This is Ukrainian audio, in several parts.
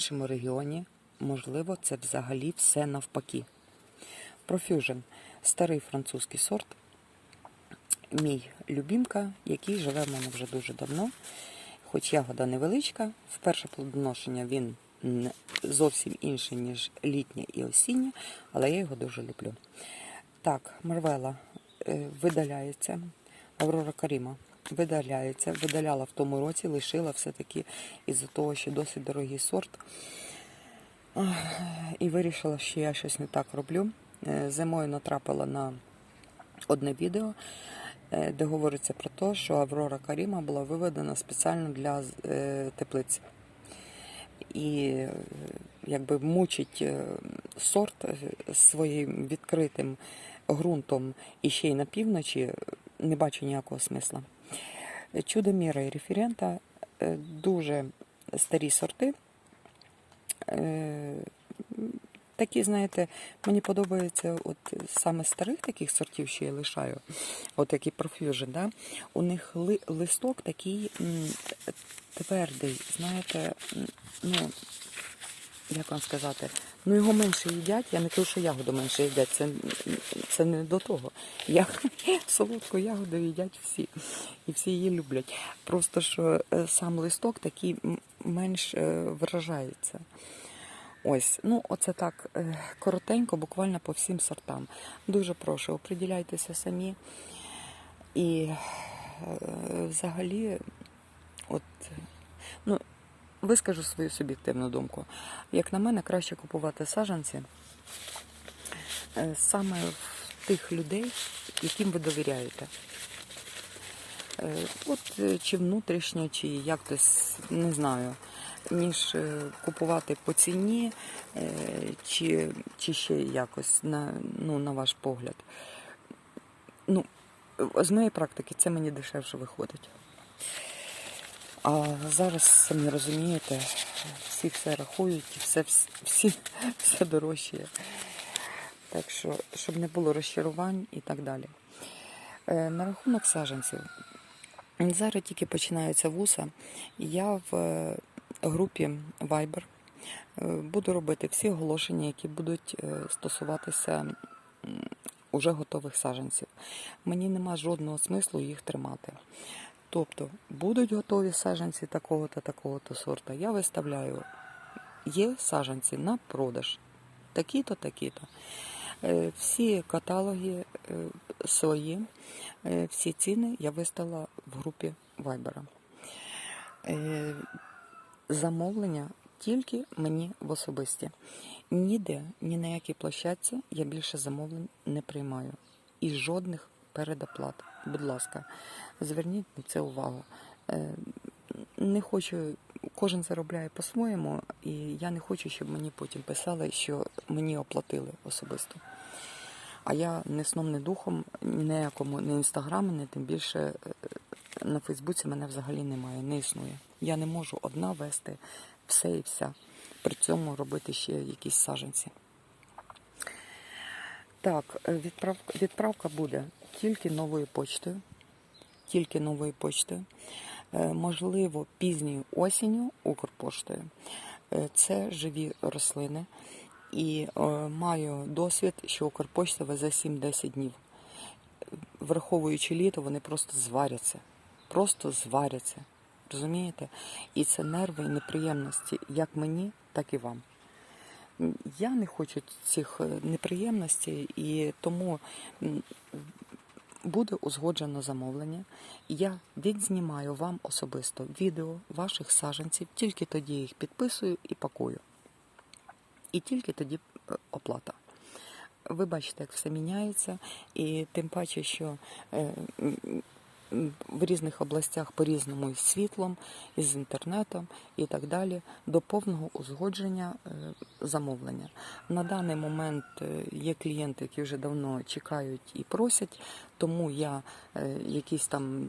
нашому регіоні, можливо, це взагалі все навпаки. Profusion – старий французький сорт, мій любімка, який живе в мене вже дуже давно. Хоч ягода невеличка, в перше плодоношення він зовсім інший, ніж літнє і осіннє, але я його дуже люблю. Так, Марвела е, видаляється, Аврора Каріма видаляється, видаляла в тому році, лишила все-таки із-за того, що досить дорогий сорт. І вирішила, що я щось не так роблю. Е, Зимою натрапила на одне відео, е, де говориться про те, що Аврора Каріма була виведена спеціально для е, теплиць. І якби мучить сорт своїм відкритим ґрунтом і ще й на півночі, не бачу ніякого смисла. Чудо міра і референта е, дуже старі сорти. Е, Такі, знаєте, мені подобається от саме старих таких сортів, що я лишаю, от як і Profusion, да? у них ли, листок такий м, твердий, знаєте, ну, як вам сказати, ну його менше їдять, я не кажу, що ягоду менше їдять, це, це не до того. Я, солодку ягоду їдять всі, і всі її люблять. Просто що е, сам листок такий менш е, виражається. Ось, ну оце так е, коротенько, буквально по всім сортам. Дуже прошу, оприділяйтеся самі. І взагалі, от, ну, вискажу свою суб'єктивну думку. Як на мене, краще купувати саджанці е, саме в тих людей, яким ви довіряєте. Е, От е, чи внутрішньо, чи як десь, не знаю, ніж купувати по ціні, чи, чи ще якось на, ну, на ваш погляд. Ну, з моєї практики це мені дешевше виходить. А зараз, самі розумієте, всі все рахують, все, всі, все дорожчає. Так що, щоб не було розчарувань і так далі. Е, На рахунок саджанців. Зараз тільки починаються вуса. Я в е, групі Viber е, буду робити всі оголошення, які будуть стосуватися уже готових саджанців. Мені нема жодного смислу їх тримати. Тобто будуть готові саджанці такого-то, такого-то сорта. Я виставляю, є саджанці на продаж. Такі-то, такі-то. Е, Всі каталоги е, свої, е, всі ціни я виставила в групі Viber. Замовлення тільки мені в особисті. Ніде, ні на якій площадці я більше замовлень не приймаю. І жодних передоплат. Будь ласка, зверніть на це увагу. Е, Не хочу, кожен заробляє по-своєму, і я не хочу, щоб мені потім писали, що мені оплатили особисто. А я не сном, не духом, ні на якому, не інстаграмі, не тим більше е, на Фейсбуці мене взагалі немає, не існує. Я не можу одна вести все і вся. При цьому робити ще якісь саженці. Так, е, відправка, відправка буде тільки новою почтою. Тільки новою почтою. Е, Можливо, пізньою осінню Укрпоштою. Е, Це живі рослини. І маю досвід, що Укрпочта везе 7-10 днів. Враховуючи літо, вони просто зваряться. Просто зваряться. Розумієте? І це нерви і неприємності як мені, так і вам. Я не хочу цих е, неприємностей, і тому буде узгоджено замовлення. Я відзнімаю вам особисто відео ваших саджанців, тільки тоді їх підписую і пакую. І тільки тоді е, оплата. Ви бачите, як все міняється, і тим паче, що е, в різних областях по-різному із світлом, із інтернетом і так далі, до повного узгодження е, замовлення. На даний момент е, є клієнти, які вже давно чекають і просять, тому я е, якісь там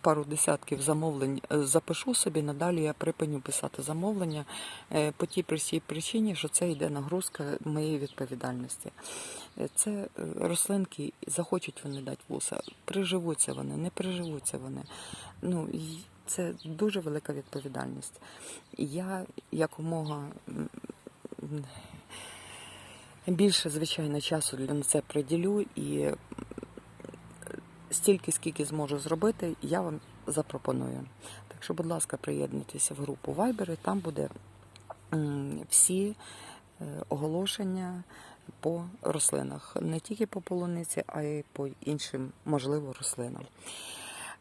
пару десятків замовлень е, запишу собі, надалі я припиню писати замовлення е, по тій причині, що це йде нагрузка моєї відповідальності. Е, Це рослинки, захочуть вони дати вуса, приживуться вони, не приживуться вони. Ну, це дуже велика відповідальність. Я якомога більше, звичайно, часу для це приділю і стільки, скільки зможу зробити, я вам запропоную. Так що, будь ласка, приєднуйтеся в групу Viber, там буде всі е, оголошення по рослинах. Не тільки по полуниці, а й по іншим, можливо, рослинам.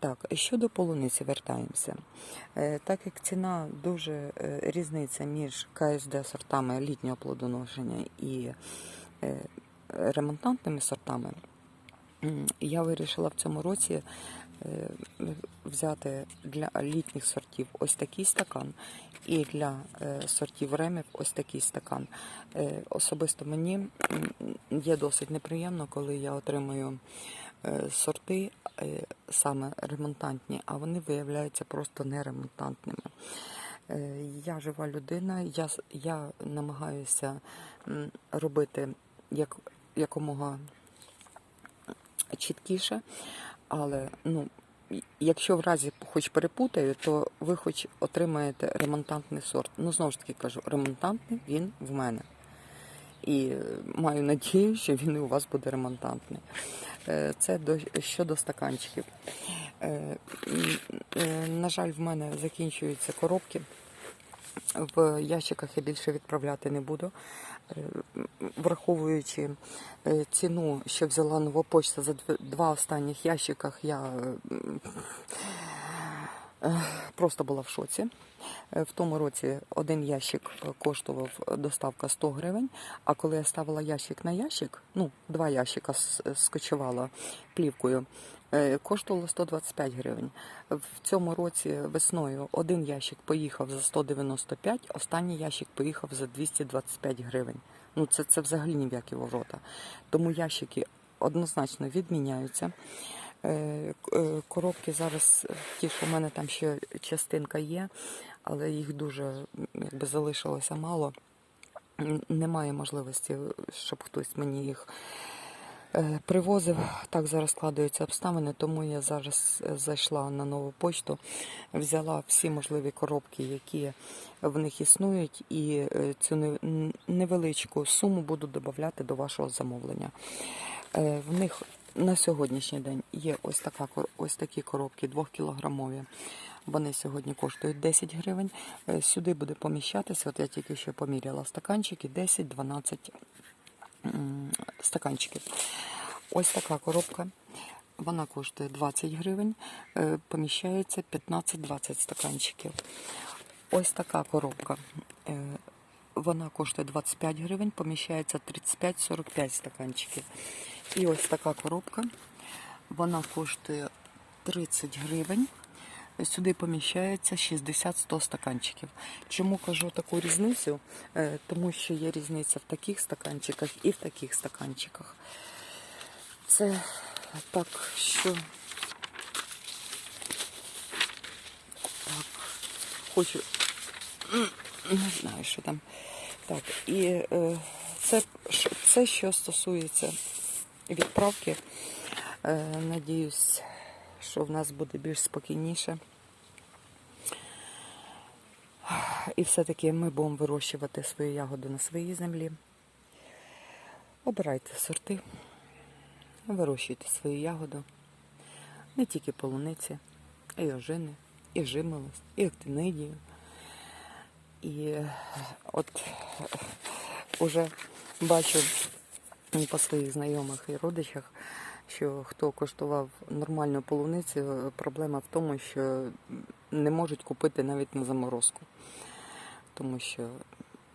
Так, щодо полуниці вертаємося. Е, Так як ціна дуже е, різниця між КСД сортами літнього плодоношення і ремонтантними сортами, я вирішила в цьому році е, взяти для літніх сортів ось такий стакан, і для е, сортів ремів ось такий стакан. Е, Особисто мені є досить неприємно, коли я отримую сорти саме ремонтантні, а вони виявляються просто неремонтантними. Я жива людина, я, я намагаюся робити як, якомога чіткіше, але ну, якщо в разі хоч перепутаю, то ви хоч отримаєте ремонтантний сорт. Ну, знову ж таки кажу, ремонтантний він в мене. І е, маю надію, що він і у вас буде ремонтантний. Е, Це до, щодо стаканчиків. Е, На жаль, в мене закінчуються коробки. В ящиках я більше відправляти не буду. Е, Враховуючи е, ціну, що взяла нова почта за два останніх ящиках, я е, просто була в шоці. В тому році один ящик коштував доставка 100 гривень, а коли я ставила ящик на ящик, ну, два ящика скочувала плівкою, коштувало 125 гривень. В цьому році весною один ящик поїхав за 195, останній ящик поїхав за 225 гривень. Ну, це, це взагалі ні в які ворота. Тому ящики однозначно відміняються. Е, е, Коробки зараз, е, ті, що в мене там ще частинка є, але їх дуже якби залишилося мало. Немає можливості, щоб хтось мені їх е, привозив. Так зараз складаються обставини, тому я зараз е, зайшла на нову почту, взяла всі можливі коробки, які в них існують, і е, цю невеличку суму буду додати до вашого замовлення. Е, В них на сьогоднішній день є ось така ось такі коробки 2-кілограмові. Вони сьогодні коштують 10 гривень. Е, Сюди буде поміщатися. От я тільки що поміряла стаканчики 10-12 м, стаканчиків. Ось така коробка. Вона коштує 20 гривень, е, поміщається 15-20 стаканчиків. Ось така коробка. е, Вона коштує 25 гривень, поміщається 35-45 стаканчиків. І ось така коробка. Вона коштує 30 гривень. Сюди поміщається 60-100 стаканчиків. Чому кажу таку різницю? Е, Тому що є різниця в таких стаканчиках і в таких стаканчиках. Це так, що так, хочу, не знаю, що там. Так, і е, це, це що стосується відправки. Е, надіюсь, що в нас буде більш спокійніше. І все-таки ми будемо вирощувати свої ягоди на своїй землі. Обирайте сорти, вирощуйте свою ягоду. Не тільки полуниці, й ожини, і жимолость, і актинидію. І от уже бачу по своїх знайомих і родичах, що хто коштував нормальну полуницю, проблема в тому, що не можуть купити навіть на заморозку, тому що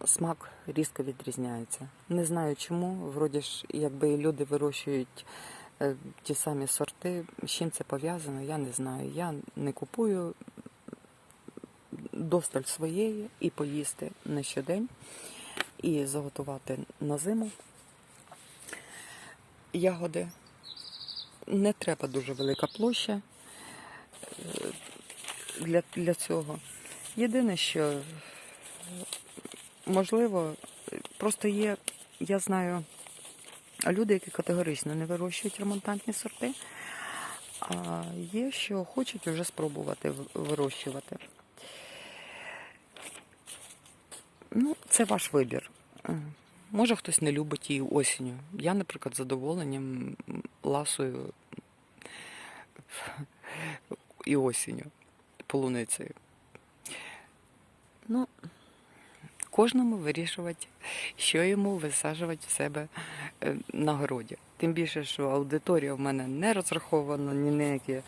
смак різко відрізняється. Не знаю чому, вроді ж, якби люди вирощують е, ті самі сорти, з чим це пов'язано, я не знаю. Я не купую досталь своєї і поїсти на щодень, і заготувати на зиму ягоди. Не треба дуже велика площа е, для, для цього. Єдине, що можливо, просто є, я знаю люди, які категорично не вирощують ремонтантні сорти, а є, що хочуть вже спробувати вирощувати. Ну, це ваш вибір. Може, хтось не любить її осінню. Я, наприклад, задоволенням ласую і осінню полуницею. Ну, кожному вирішувати, що йому висаджувати в себе е, на городі. Тим більше, що аудиторія в мене не розрахована ні на які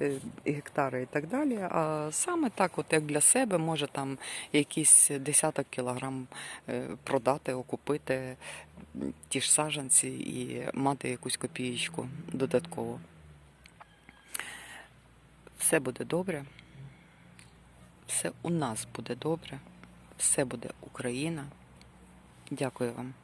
е, гектари і так далі. А саме так, от як для себе, може там якийсь десяток кілограм е, продати, окупити ті ж саджанці і мати якусь копієчку додатково. Все буде добре. Все у нас буде добре. Все буде Україна. Дякую вам.